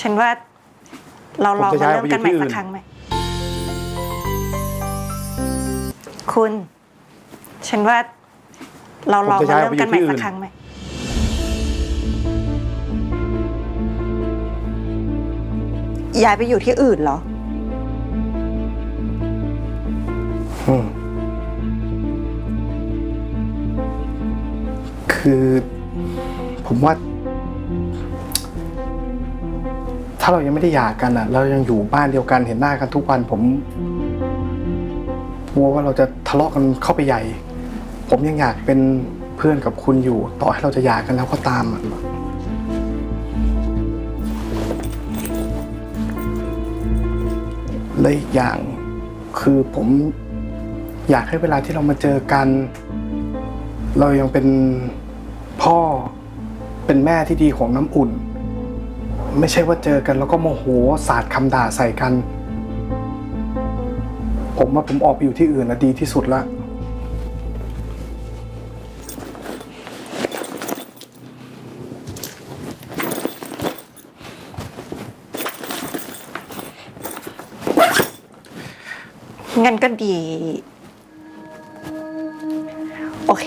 ฉันว่าเราลองผมจะมาย้ายเริ่มกันใหม่ไปอยู่ที่อื่สักนครั้งไหม คุณ ฉันว่าเราลองผมจะมาย้ายเริ่มกันใหม่ไปอยู่ที่สักอื่นครั้งไหม ย้ายไปอยู่ที่อื่นเหรออืมคือ ผมว่า ถ้าเรายังไม่ได้หย่ากันอะ เรายังอยู่บ้านเดียวกันเห็นหน้ากันทุกวันผมกลัวว่าเราจะทะเลาะกันเข้าไปใหญ่ ผมยังอยากเป็นเพื่อนกับคุณอยู่ ต่อให้เราจะหย่ากันแล้วก็ตามอะและอีกอย่างคือผมอยากให้เวลาที่เรามาเจอกัน เรายังเป็นพ่อเป็นแม่ที่ดีของน้ำอุ่น ไม่ใช่ว่าเจอกันแล้วก็โมโหสาดคำด่าใส่กัน ผมว่าผมออกไปอยู่ที่อื่นนะดีที่สุดละ งั้นก็ดี โอเค